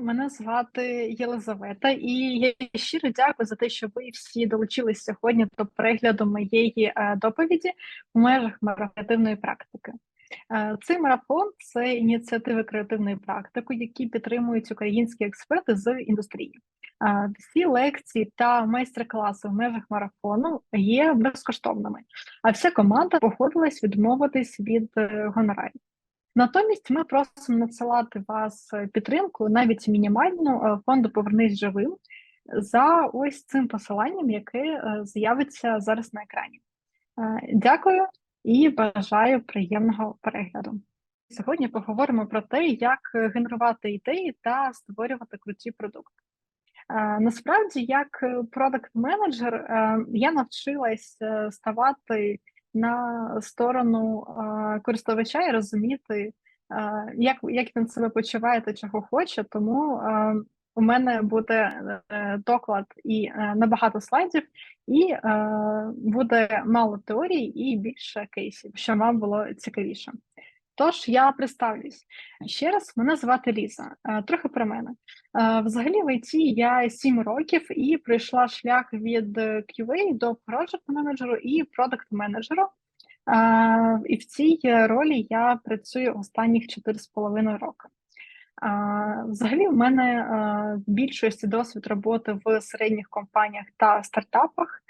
мене звати Єлизавета, і я щиро дякую за те, що ви всі долучились сьогодні до перегляду моєї е, доповіді в межах креативної практики. Е, Цей марафон це ініціативи креативної практики, які підтримують українські експерти з індустрії. Е, Всі лекції та майстер-класи в межах марафону є безкоштовними, а вся команда погодилась відмовитись від гонорарів. Натомість ми просимо надсилати вас е, підтримку, навіть мінімальну е, фонду Повернись живим за ось цим посиланням, яке е, з'явиться зараз на екрані. Дякую і бажаю приємного перегляду. Сьогодні поговоримо про те, як генерувати ідеї та створювати круті продукти. Насправді, як продакт-менеджер, я навчилась ставати на сторону користувача і розуміти, як як він себе почуває та чого хоче. Тому у мене буде е, доклад і е, набагато слайдів, і е, буде мало теорій і більше кейсів, що вам було цікавіше. Тож я представлюсь ще раз. Мене звати Ліза. Трохи про мене. Взагалі, в ІТ я 7 років і пройшла шлях від QA до project менеджеру і продакт менеджеру. І в цій ролі я працюю останніх 4,5 роки. Взагалі, в мене в більшості досвід роботи в середніх компаніях та стартапах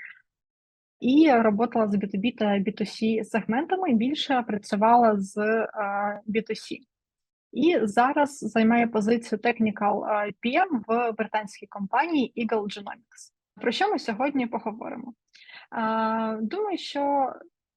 і працювала з B2B та B2C сегментами. Більше працювала з B2C. І зараз займає позицію Technical PM в британській компанії Eagle Genomics. Про що ми сьогодні поговоримо? Думаю, що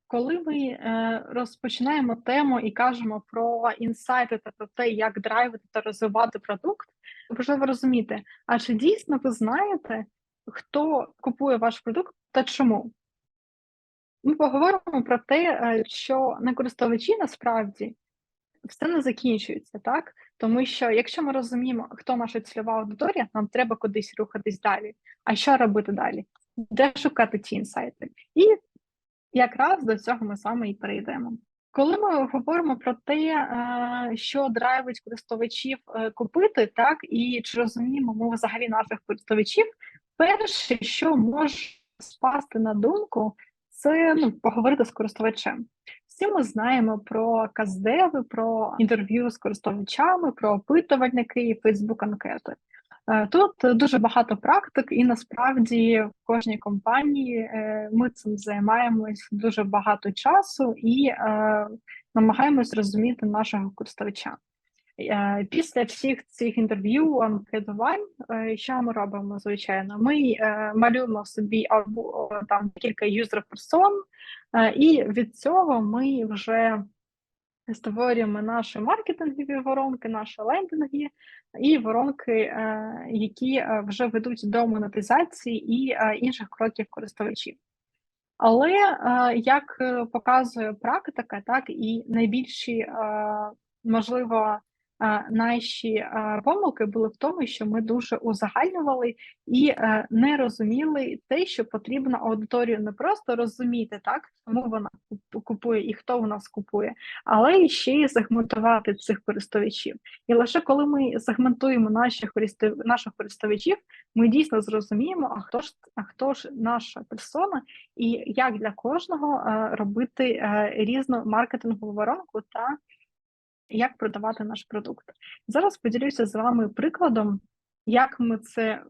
коли ми е, розпочинаємо тему і кажемо про інсайти та про те, як драйвити та розвивати продукт, важливо розуміти, а чи дійсно ви знаєте, хто купує ваш продукт та чому? Ми поговоримо про те, е, що на користувачі насправді все не закінчується, так? Тому що якщо ми розуміємо, хто наша цільова аудиторія, нам треба кудись рухатись далі. А що робити далі? Де шукати ті інсайти? І якраз до цього ми саме і перейдемо. Коли ми говоримо про те, е, що драйвить користувачів е, купити, так і чи розуміємо ми взагалі наших користувачів, перше, що може спасти на думку, це ну, поговорити з користувачем. Всі ми знаємо про каздеви, про інтерв'ю з користувачами, про опитувальники і Фейсбук-анкети. Е, тут дуже багато практик, і насправді в кожній компанії е, ми цим займаємось дуже багато часу і е, намагаємось розуміти нашого користувача. Після всіх цих інтерв'ю, анкетувань, що ми робимо? Звичайно, ми малюємо собі або там кілька юзер персон, і від цього ми вже створюємо наші маркетингові воронки, наші лендинги і воронки, е, які е, вже ведуть до монетизації і е, інших кроків користувачів. Але як показує практика, так і найбільші можливо наші помилки були в тому, що ми дуже узагальнювали і е, не розуміли те, що потрібно аудиторію не просто розуміти, так кому вона купує і хто в нас купує, але ще й сегментувати цих користувачів. І лише коли ми сегментуємо наших наших користувачів, ми дійсно зрозуміємо, а хто ж а хто ж наша персона, і як для кожного е, робити е, різну маркетингову воронку та як продавати наш продукт. Зараз поділюся з вами прикладом, як ми це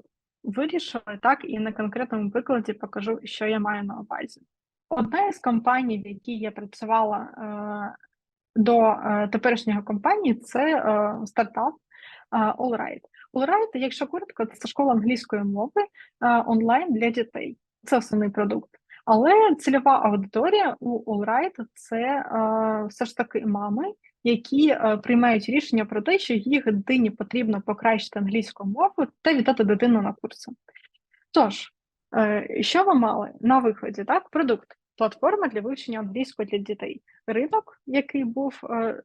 вирішили, так і на конкретному прикладі покажу, що я маю на увазі. Одна із компаній, в якій я працювала е, до е, теперішнього компанії, це е, стартап Allright. Allright, якщо коротко, це школа англійської мови онлайн для дітей. Це основний продукт. Але цільова аудиторія у Allright – це все ж таки мами, які е, приймають рішення про те, що їх дитині потрібно покращити англійську мову та віддати дитину на курси. Тож, е, що ви мали на виході? Так, продукт, платформа для вивчення англійської для дітей. Ринок, який був е,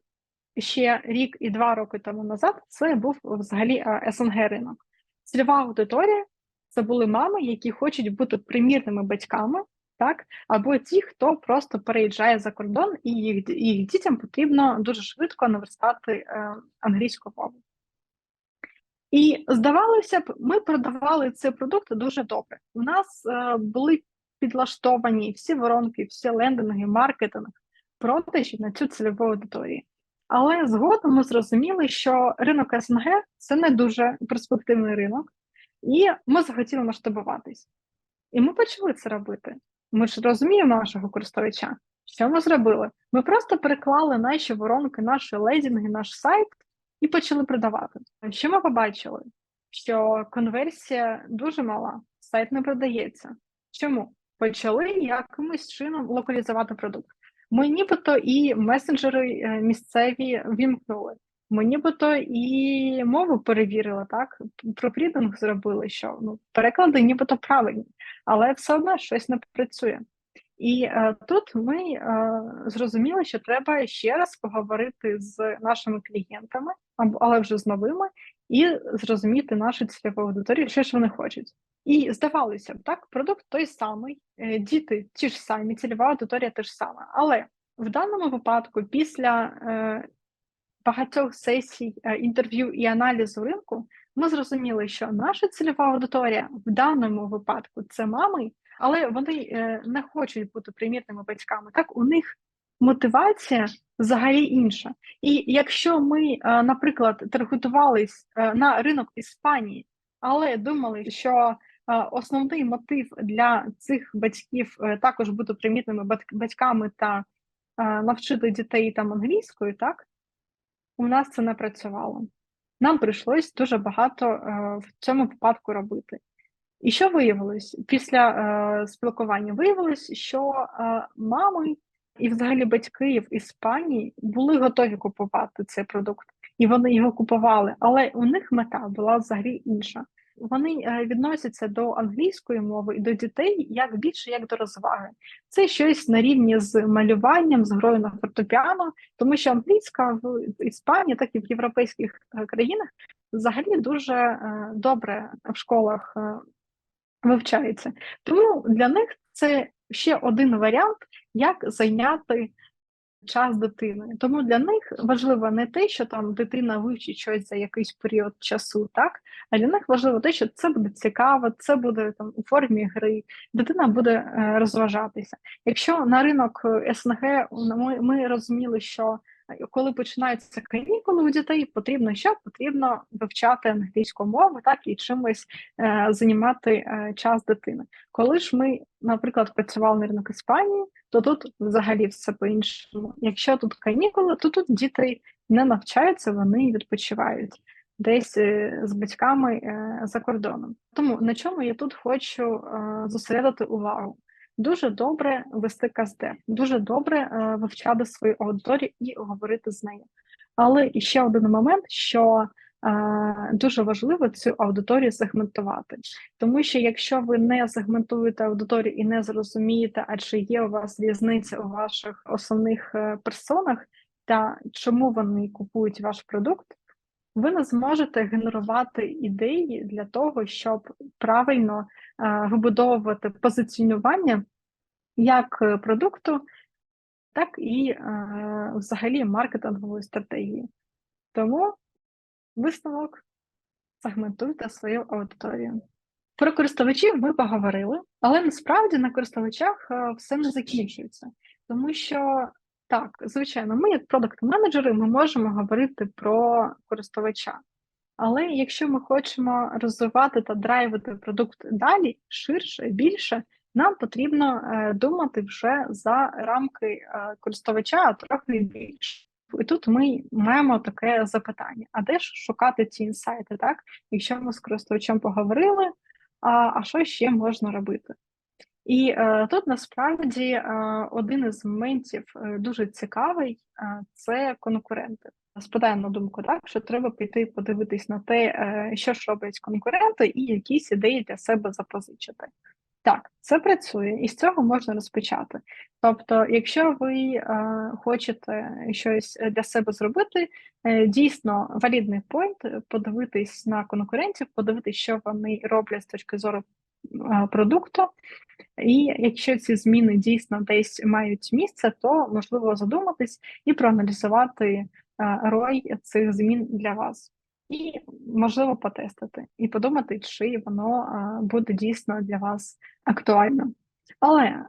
ще рік і два роки тому назад, це був взагалі СНГ ринок. Цільова аудиторія це були мами, які хочуть бути примірними батьками так або ті, хто просто переїжджає за кордон, і їх їх дітям потрібно дуже швидко наверстати е, англійську мову. І здавалося б, ми продавали цей продукт дуже добре. У нас е, були підлаштовані всі воронки, всі лендинги, маркетинг, продажі на цю цільову аудиторію. Але згодом ми зрозуміли, що ринок СНГ це не дуже перспективний ринок, і ми захотіли масштабуватись. І ми почали це робити. Ми ж розуміємо нашого користувача. Що ми зробили? Ми просто переклали наші воронки, наші лейдинги, наш сайт і почали продавати. Що ми побачили? Що конверсія дуже мала, сайт не продається. Чому? Почали якимось чином локалізувати продукт. Ми нібито і месенджери е, місцеві вімкнули. Ми нібито і мову перевірили, так? Про прідинг зробили, що ну, переклади нібито правильні, але все одно щось не працює. І е, тут ми е, зрозуміли, що треба ще раз поговорити з нашими клієнтами, але вже з новими, і зрозуміти нашу цільову аудиторію, що ж вони хочуть. І здавалося б, так, продукт той самий, е, діти ті ж самі, цільова аудиторія теж сама. Але в даному випадку, після е, багатьох сесій, е, інтерв'ю і аналізу ринку, ми зрозуміли, що наша цільова аудиторія в даному випадку це мами, але вони е, не хочуть бути примітними батьками. Так, у них мотивація взагалі інша. І якщо ми, е, наприклад, таргетувались на ринок Іспанії, але думали, що основний мотив для цих батьків також бути примітними батьками та навчити дітей там англійською, так у нас це не працювало. Нам прийшлось дуже багато в цьому випадку робити. І що виявилось після е, спілкування? Виявилось, що е, мами і, взагалі, батьки в Іспанії були готові купувати цей продукт, і вони його купували. Але у них мета була взагалі інша. Вони е, відносяться до англійської мови і до дітей як більше як до розваги. Це щось на рівні з малюванням, з грою на фортепіано, тому що англійська в Іспанії, так і в європейських е, країнах, взагалі дуже е, добре в школах вивчається. Тому для них це ще один варіант, як зайняти час дитини. Тому для них важливо не те, що там дитина вивчить щось за якийсь період часу, так а для них важливо те, що це буде цікаво, це буде там у формі гри, дитина буде е, розважатися. Якщо на ринок СНГ ми, ми розуміли, що коли починаються канікули у дітей, потрібно що потрібно вивчати англійську мову, так і чимось е, займати е, час дитини. Коли ж ми, наприклад, працювали на ринок Іспанії, то тут взагалі все по-іншому. Якщо тут канікули, то тут діти не навчаються, вони відпочивають. Десь е, з батьками е, за кордоном. Тому на чому я тут хочу е, зосередити увагу? Дуже добре вести казде, дуже добре е, вивчати свою аудиторію і говорити з нею. Але ще один момент, що е, дуже важливо цю аудиторію сегментувати, тому що якщо ви не сегментуєте аудиторію і не зрозумієте, а чи є у вас різниця у ваших основних е, персонах, та чому вони купують ваш продукт, ви не зможете генерувати ідеї для того, щоб правильно вибудовувати позиціонування як е, продукту, так і е, взагалі маркетингової стратегії. Тому висновок сегментуйте свою аудиторію. Про користувачів ми поговорили, але насправді на користувачах е, все не закінчується, тому що так, звичайно, ми, як продакт-менеджери, ми можемо говорити про користувача. Але якщо ми хочемо розвивати та драйвити продукт далі, ширше, більше, нам потрібно е, думати вже за рамки е, користувача, трохи більше. І тут ми маємо таке запитання: а де ж шукати ці інсайти? Так, якщо ми з користувачем поговорили, а а що ще можна робити? І е, тут насправді е, один із моментів е, дуже цікавий е, це конкуренти. Спадає на думку, так що треба піти подивитись на те, е, що ж роблять конкуренти, і якісь ідеї для себе запозичити. Так, це працює, і з цього можна розпочати. Тобто, якщо ви е, хочете щось для себе зробити, е, дійсно валідний пойнт подивитись на конкурентів, подивитись, що вони роблять з точки зору е, продукту, і якщо ці зміни дійсно десь мають місце, то можливо задуматись і проаналізувати е, рой цих змін для вас. І можливо потестити, і подумати, чи воно буде дійсно для вас актуально. Але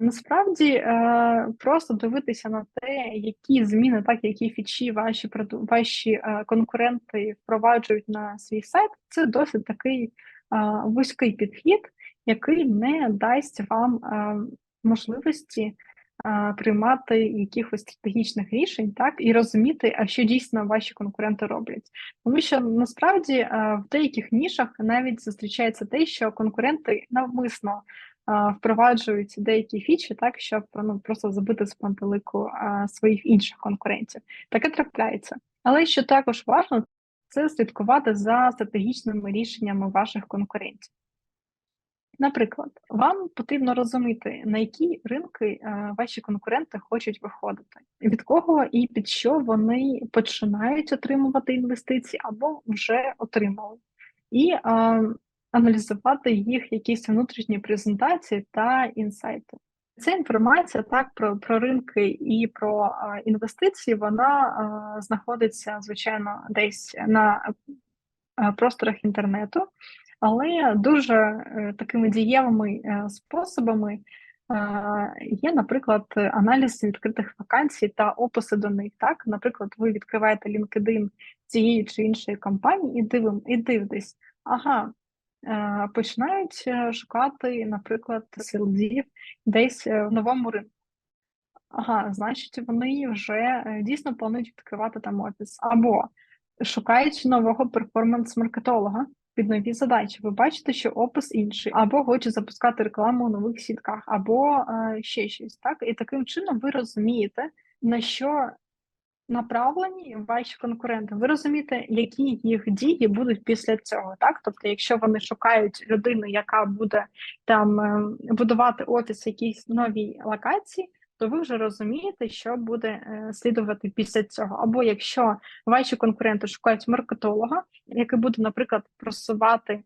насправді е, просто дивитися на те, які зміни, так які фічі ваші ваші е, конкуренти впроваджують на свій сайт, це досить такий е, вузький підхід, який не дасть вам можливості приймати якихось стратегічних рішень, так і розуміти, а що дійсно ваші конкуренти роблять. Тому що насправді в деяких нішах навіть зустрічається те, що конкуренти навмисно впроваджують деякі фічі, так щоб ну просто забити з пантелику своїх інших конкурентів. Таке трапляється. Але що також важливо, це слідкувати за стратегічними рішеннями ваших конкурентів. Наприклад, вам потрібно розуміти, на які ринки е, ваші конкуренти хочуть виходити, від кого і під що вони починають отримувати інвестиції або вже отримали, і е, аналізувати їх якісь внутрішні презентації та інсайти. Ця інформація так про про ринки і про е, інвестиції, вона е, знаходиться звичайно десь на просторах інтернету але дуже е, такими дієвими е, способами е, є, наприклад, аналіз відкритих вакансій та описи до них. Так, наприклад, ви відкриваєте LinkedIn цієї чи іншої компанії і дивим, і дивитесь, ага. Починають шукати, наприклад, селдів десь в новому ринку. Ага, значить, вони вже дійсно планують відкривати там офіс, або шукають нового перформанс-маркетолога, під нові задачі. Ви бачите, що опис інший, або хоче запускати рекламу у нових сітках, або е, ще щось. Так, і таким чином ви розумієте, на що направлені ваші конкуренти. Ви розумієте, які їх дії будуть після цього. Так, тобто, якщо вони шукають людину, яка буде там е, будувати офіс в якійсь новій локації то ви вже розумієте, що буде е, слідувати після цього. Або якщо ваші конкуренти шукають маркетолога, який буде, наприклад, просувати е,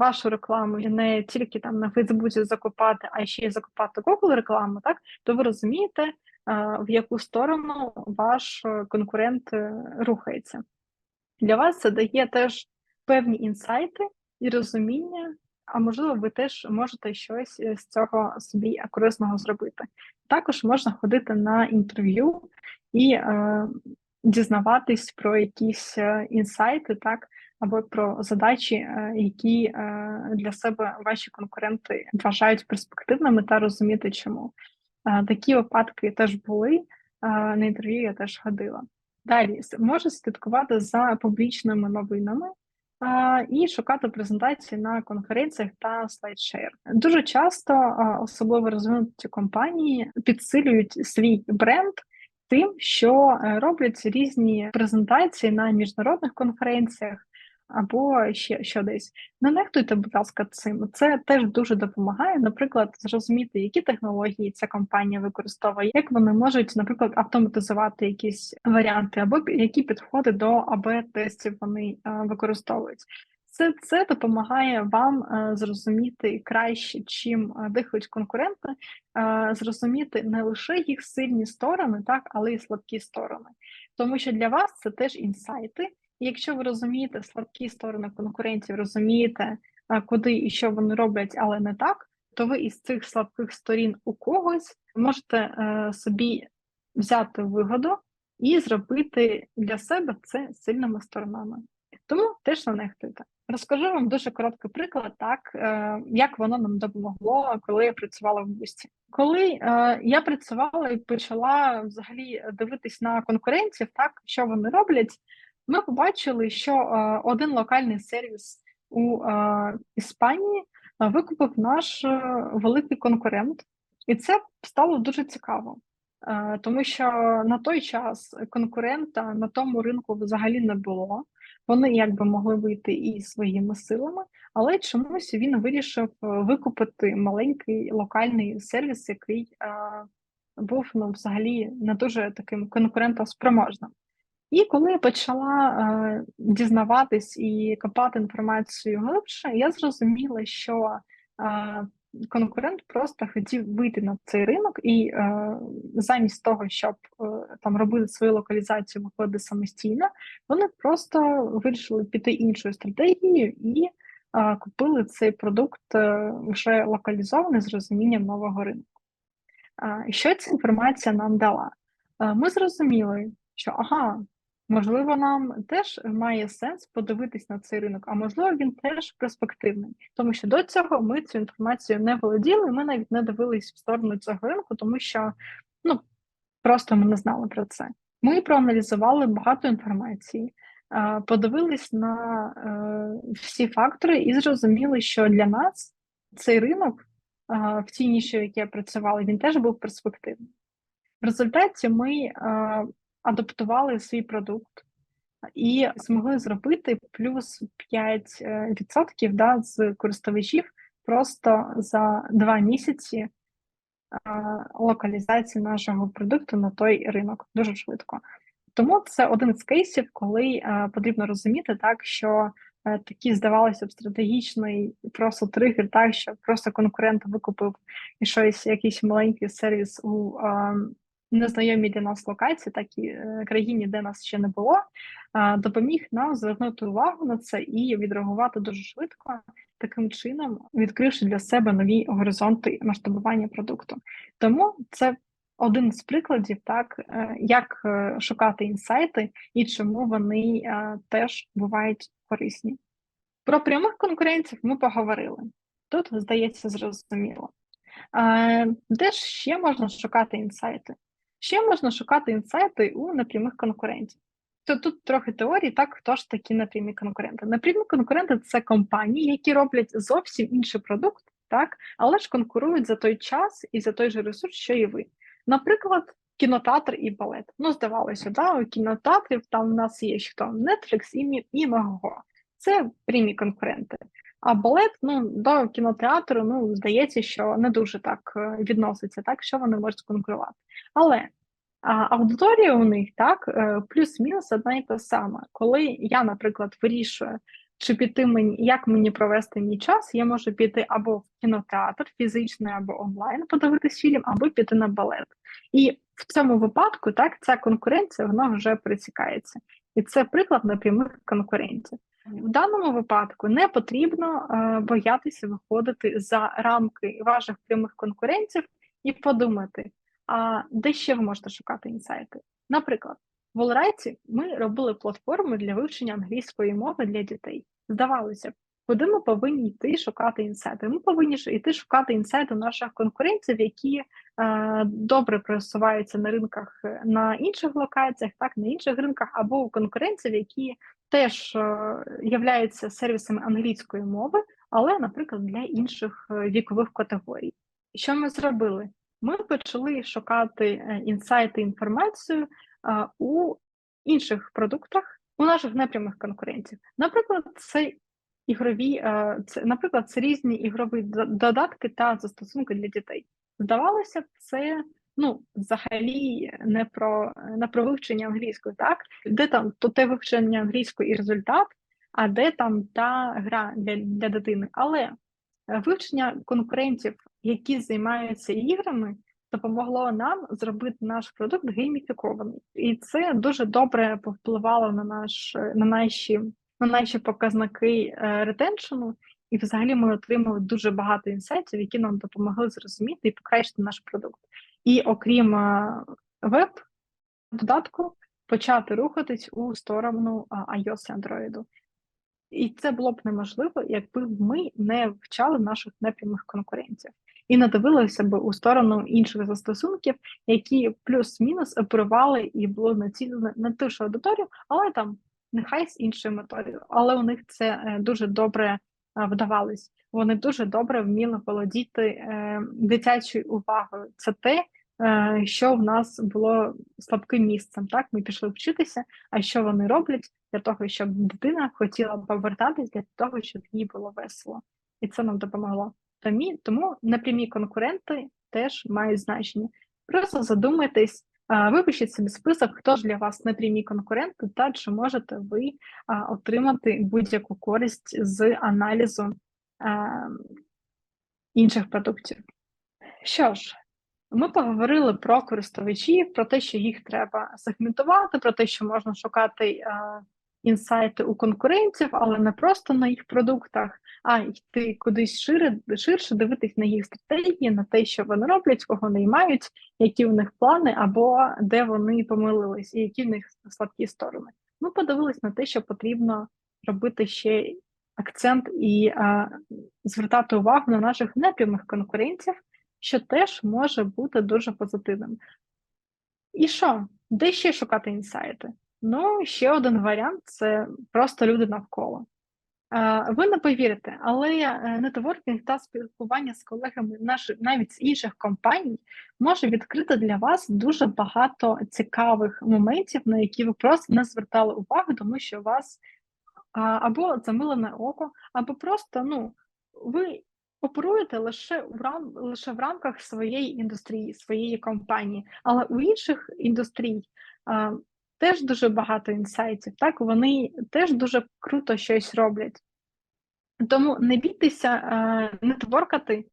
вашу рекламу і не тільки там на Фейсбуці закупати, а ще й закупати Google рекламу, так то ви розумієте, е, в яку сторону ваш конкурент рухається. Для вас це дає теж певні інсайти і розуміння. А можливо, ви теж можете щось з цього собі корисного зробити. Також можна ходити на інтерв'ю і е, дізнаватись про якісь е, інсайти, так, або про задачі, е, які е, для себе ваші конкуренти вважають перспективними, та розуміти, чому. Е, такі випадки теж були. Е, на інтерв'ю я теж ходила. Далі можна слідкувати за публічними новинами і шукати презентації на конференціях та слайдшер. Дуже часто, особливо розвинуті компанії, підсилюють свій бренд. Тим, що е, роблять різні презентації на міжнародних конференціях, або ще що десь. Не нехтуйте, будь ласка, цим. Це теж дуже допомагає, наприклад, зрозуміти, які технології ця компанія використовує, як вони можуть, наприклад, автоматизувати якісь варіанти, або які підходи до АБ-тестів вони е, використовують. Це це допомагає вам е, зрозуміти краще, чим е, дихають конкуренти, а, зрозуміти не лише їх сильні сторони, так, але й слабкі сторони. Тому що для вас це теж інсайти якщо ви розумієте слабкі сторони конкурентів, розумієте, куди і що вони роблять, але не так, то ви із цих слабких сторін у когось можете е, собі взяти вигоду і зробити для себе це сильними сторонами. Тому теж не нехтуйте. Розкажу вам дуже короткий приклад, так е, як воно нам допомогло, коли я працювала в бусті. Коли е, я працювала і почала взагалі дивитись на конкурентів, так що вони роблять, ми побачили, що е, один локальний сервіс у е, Іспанії е, викупив наш великий конкурент, і це стало дуже цікаво, тому що на той час конкурента на тому ринку взагалі не було. Вони якби могли вийти і своїми силами, але чомусь він вирішив викупити маленький локальний сервіс, який був ну, взагалі не дуже таким конкурентоспроможним. І коли я почала е, дізнаватись і копати інформацію глибше, я зрозуміла, що е, конкурент просто хотів вийти на цей ринок, і е, замість того, щоб там робити свою локалізацію, виходити самостійно, вони просто вирішили піти іншою стратегією і купили цей продукт вже локалізований з розумінням нового ринку. Що ця інформація нам дала? Ми зрозуміли, що ага, Можливо, нам теж має сенс подивитись на цей ринок, а можливо, він теж перспективний, тому що до цього ми цю інформацію не володіли, ми навіть не дивились в сторону цього ринку, тому що ну просто ми не знали про це. Ми проаналізували багато інформації, подивились на е, всі фактори і зрозуміли, що для нас цей ринок в тій ніші, в якій я працювала, він теж був перспективний. В результаті ми адаптували свій продукт і змогли зробити плюс 5% е, да, з користувачів просто за два місяці локалізації нашого продукту на той ринок дуже швидко. Тому це один з кейсів, коли е, потрібно розуміти так, що е, такий, здавалося б, стратегічний просто тригер, так що просто конкурент викупив і щось, якийсь маленький сервіс у незнайомій для нас локації, так і е, країні, де нас ще не було, допоміг нам звернути увагу на це і відреагувати дуже швидко, таким чином відкривши для себе нові горизонти масштабування продукту. Тому це один з прикладів, так е, як е, шукати інсайти і чому вони теж бувають корисні. Про прямих конкурентів ми поговорили. Тут, здається, зрозуміло. Де ж ще можна шукати інсайти? Ще можна шукати інсайти у напрямих конкурентів. То тут трохи теорії, так хто ж такі напрямі конкуренти? Напрямі конкуренти це компанії, які роблять зовсім інший продукт, так, але ж конкурують за той час і за той же ресурс, що і ви. Наприклад, кінотеатр і балет. Ну, здавалося, да, у кінотеатрів там у нас є хто Netflix і, і Мего. Це прямі конкуренти. А балет ну до кінотеатру ну здається, що не дуже так е, відноситься, так що вони можуть конкурувати. Але а, аудиторія у них так е, плюс-мінус одна і та сама. Коли я, наприклад, вирішую, чи піти мені, як мені провести мій час, я можу піти або в кінотеатр фізичний, або онлайн, подивитись фільм, або піти на балет. І в цьому випадку так ця конкуренція вона вже присікається, і це приклад напрямих конкурентів. В даному випадку не потрібно е, боятися виходити за рамки ваших прямих конкурентів і подумати, а де ще ви можете шукати інсайти. Наприклад, в Олрайці ми робили платформу для вивчення англійської мови для дітей. Здавалося б, куди ми повинні йти шукати інсайти? Ми повинні йти шукати інсайти наших конкурентів, які е, добре просуваються на ринках е, на інших локаціях, так на інших ринках, або у конкурентів, які теж е, являються сервісами англійської мови, але, наприклад, для інших е, вікових категорій. Що ми зробили? Ми почали шукати е, інсайти, інформацію у інших продуктах, у наших непрямих конкурентів. Наприклад, це ігрові, це, наприклад, це різні ігрові додатки та застосунки для дітей. Здавалося б, це ну, взагалі не про не про вивчення англійської, так? Де там то те вивчення англійської і результат, а де там та гра для, для дитини. Але е, вивчення конкурентів, які займаються іграми, допомогло нам зробити наш продукт гейміфікований. І це дуже добре повпливало на наш на наші на наші показники е, ретеншену. І, взагалі, ми отримали дуже багато інсайтів, які нам допомогли зрозуміти і покращити наш продукт і окрім е, веб додатку почати рухатись у сторону iOS і Android. І це було б неможливо, якби ми не вчали наших непрямих конкурентів і не дивилися б у сторону інших застосунків, які плюс-мінус оперували і було націлено на ту ж аудиторію, але там нехай з іншою методою. Але у них це е, дуже добре е, вдавалось. Вони дуже добре вміли володіти дитячою увагою. Це те, Е, що в нас було слабким місцем. Так, ми пішли вчитися. А що вони роблять для того, щоб дитина хотіла повертатись для того, щоб їй було весело, і це нам допомогло. Тому, непрямі конкуренти теж мають значення. Просто задумайтесь, випишіть собі список, хто ж для вас непрямі конкуренти, та чи можете ви отримати будь-яку користь з аналізу інших продуктів. Що ж, ми поговорили про користувачів, про те, що їх треба сегментувати, про те, що можна шукати інсайти у конкурентів, але не просто на їх продуктах, а йти кудись шире, ширше, дивитись на їх стратегії, на те, що вони роблять, кого наймають, які в них плани, або де вони помилились, і які в них слабкі сторони. Ми подивились на те, що потрібно робити ще акцент і а, звертати увагу на наших непрямих конкурентів, що теж може бути дуже позитивним. І що? Де ще шукати інсайти? Ну, ще один варіант це просто люди навколо. Ви не повірите, але е, нетворкінг та спілкування з колегами навіть з інших компаній може відкрити для вас дуже багато цікавих моментів, на які ви просто не звертали увагу, тому що у вас або замилене око, або просто ну, ви оперуєте лише в рам лише в рамках своєї індустрії, своєї компанії, але у інших індустрій теж дуже багато інсайтів, так вони теж дуже круто щось роблять. Тому не бійтеся е, нетворкати,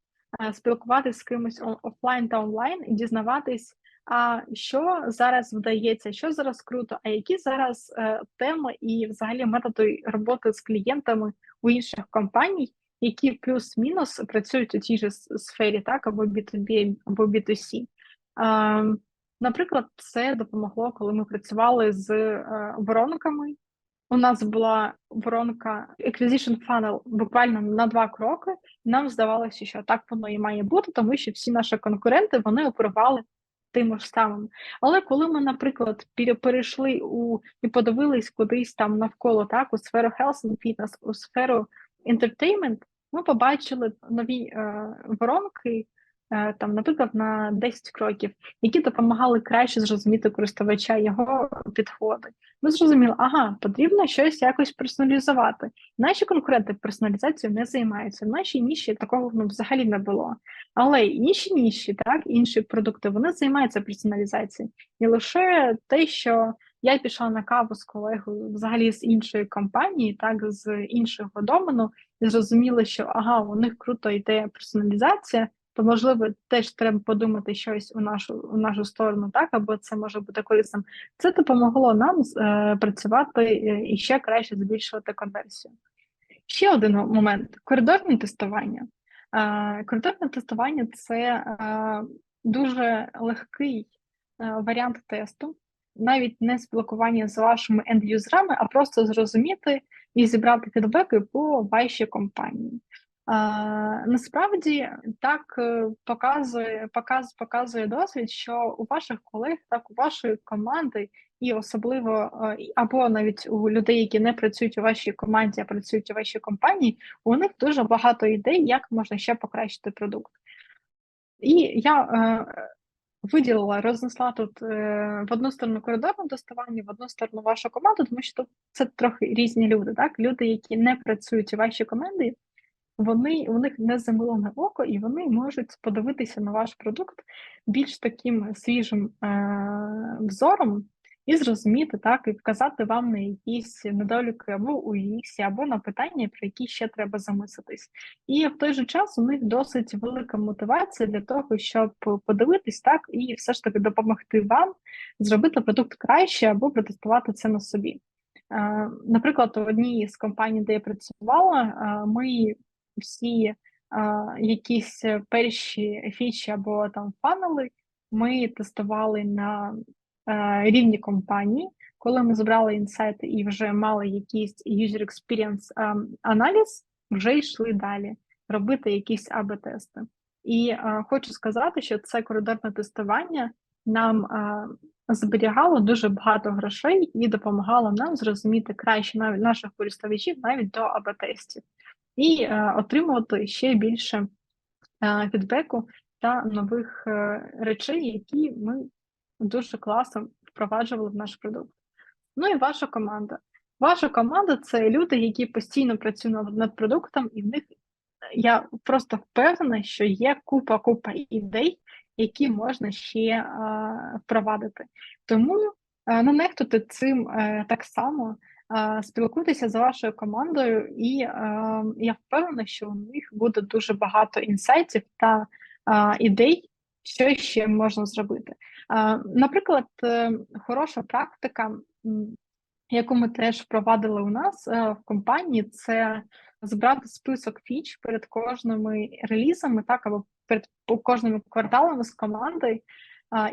е, спілкуватися з кимось офлайн та онлайн і дізнаватись, а що зараз вдається, що зараз круто, а які зараз е, теми і взагалі методи роботи з клієнтами у інших компаній, які плюс-мінус працюють у тій же сфері, так або B2B, або B2C. Наприклад, це допомогло, коли ми працювали з е, воронками. У нас була воронка Acquisition Funnel буквально на два кроки. Нам здавалося, що так воно і має бути, тому що всі наші конкуренти вони оперували тим ж самим. Але коли ми, наприклад, перейшли у і подивились кудись там навколо так у сферу health and fitness, у сферу entertainment, ми побачили нові е, воронки. Е, там, наприклад, на 10 кроків, які допомагали краще зрозуміти користувача його підходи. Ми зрозуміли, ага, потрібно щось якось персоналізувати. Наші конкуренти персоналізацією не займаються. В нашій ніші такого ну, взагалі не було. Але інші ніші, так, інші продукти, вони займаються персоналізацією. І лише те, що я пішла на каву з колегою взагалі з іншої компанії, так, з іншого домену, і зрозуміла, що ага, у них круто йде персоналізація то можливо теж треба подумати щось у нашу у нашу сторону, так або це може бути корисним. Це допомогло нам е, працювати е, і ще краще збільшувати конверсію. Ще один момент: коридорне тестування. Е, коридорне тестування це е, дуже легкий е, варіант тесту, навіть не спілкування з вашими ендюзерами, а просто зрозуміти і зібрати фідбеки по вашій компанії. Насправді так е, показує показ, показує досвід, що у ваших колег, так у вашої команди, і особливо е, або навіть у людей, які не працюють у вашій команді, а працюють у вашій компанії, у них дуже багато ідей, як можна ще покращити продукт. І я е, виділила, рознесла тут е, в одну сторону коридорне доставання, в одну сторону вашу команду, тому що тут це трохи різні люди. Так, люди, які не працюють у вашій команді вони у них не замилене око, і вони можуть подивитися на ваш продукт більш таким свіжим е- взором і зрозуміти так, і вказати вам на якісь недоліки або у UX, або на питання, про які ще треба замислитись. І в той же час у них досить велика мотивація для того, щоб подивитись так і все ж таки допомогти вам зробити продукт краще або протестувати це на собі. Е, наприклад, в одній з компаній, де я працювала, е, ми всі якісь перші фічі або там фанели ми тестували на а, рівні компанії. Коли ми збирали інсайти і вже мали якийсь user experience а, аналіз, вже йшли далі робити якісь АБ-тести. І а, хочу сказати, що це коридорне тестування нам а, зберігало дуже багато грошей і допомагало нам зрозуміти краще навіть наших користувачів навіть до АБ-тестів і е, отримувати ще більше е, фідбеку та нових е, речей, які ми дуже класно впроваджували в наш продукт. Ну і ваша команда. Ваша команда це люди, які постійно працюють над продуктом, і в них я просто впевнена, що є купа купа ідей, які можна ще впровадити. Тому не нехтути цим так само Спілкуйтеся з вашою командою, і е, я впевнена, що у них буде дуже багато інсайтів та е, ідей, що ще можна зробити. Е, Наприклад, е, хороша практика, яку ми теж впровадили у нас е, в компанії, це збирати список фіч перед кожними релізами, так або перед кожними кварталами з командою,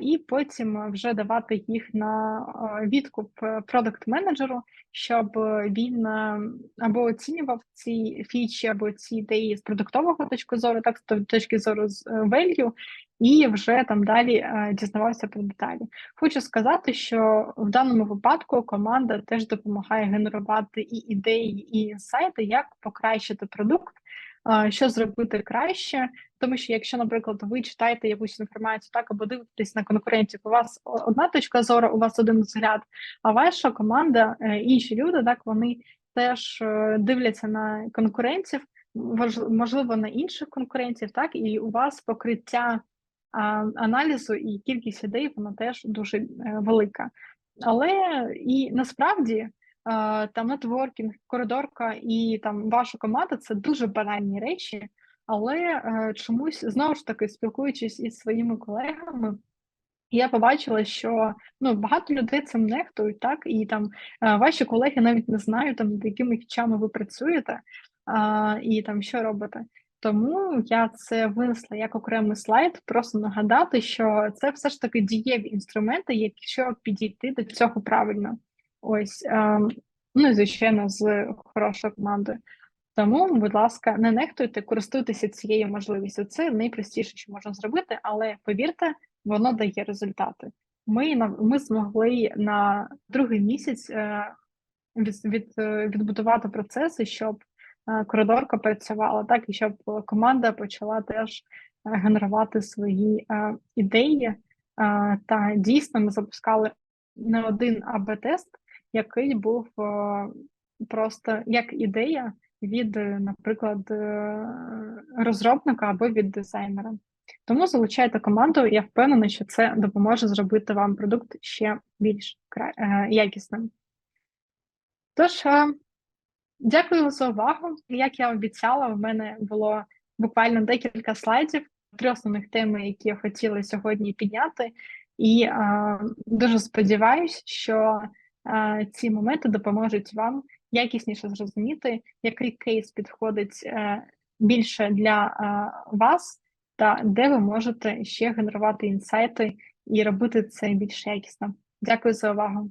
і потім вже давати їх на відкуп продакт-менеджеру, щоб е, він е, або оцінював ці фічі, або ці ідеї з продуктового точки зору, так з точки зору з е, value, і вже там далі е, дізнавався про деталі. Хочу сказати, що в даному випадку команда теж допомагає генерувати і ідеї, і інсайти, як покращити продукт, що зробити краще. Тому що якщо, наприклад, ви читаєте якусь інформацію, так або дивитесь на конкурентів, у вас одна точка зору, у вас один взгляд, а ваша команда, е, інші люди, так вони теж е, дивляться на конкурентів, можливо, на інших конкурентів, так і у вас покриття аналізу і кількість ідей вона теж дуже е, велика. Але і насправді там нетворкінг, коридорка і там ваша команда це дуже банальні речі, але е, чомусь знову ж таки спілкуючись із своїми колегами. Я побачила, що ну багато людей цим нехтують, так і там е, ваші колеги навіть не знають там над якими фічами ви працюєте, а, і там що робите. Тому я це винесла як окремий слайд, просто нагадати, що це все ж таки дієві інструменти, якщо підійти до цього правильно. Ось е, ну і звичайно з хорошою командою. Тому, будь ласка, не нехтуйте, користуйтеся цією можливістю. Це найпростіше, що можна зробити, але повірте, воно дає результати. Ми ми змогли на другий місяць е, від, від, е, відбудувати процеси, щоб е, коридорка працювала, так і щоб команда почала теж генерувати свої ідеї. Та дійсно ми запускали не один АБ-тест, який був просто як ідея від, е, наприклад, е, розробника або від дизайнера. Тому залучайте команду, я впевнена, що це допоможе зробити вам продукт ще більш е, якісним. Тож, дякую за увагу. Як я обіцяла, в мене було буквально декілька слайдів, три основних теми, які я хотіла сьогодні підняти. І е, дуже сподіваюся, що е, ці моменти допоможуть вам якісніше зрозуміти, який кейс підходить е, більше для е, вас, та де ви можете ще генерувати інсайти і робити це більш якісно. Дякую за увагу.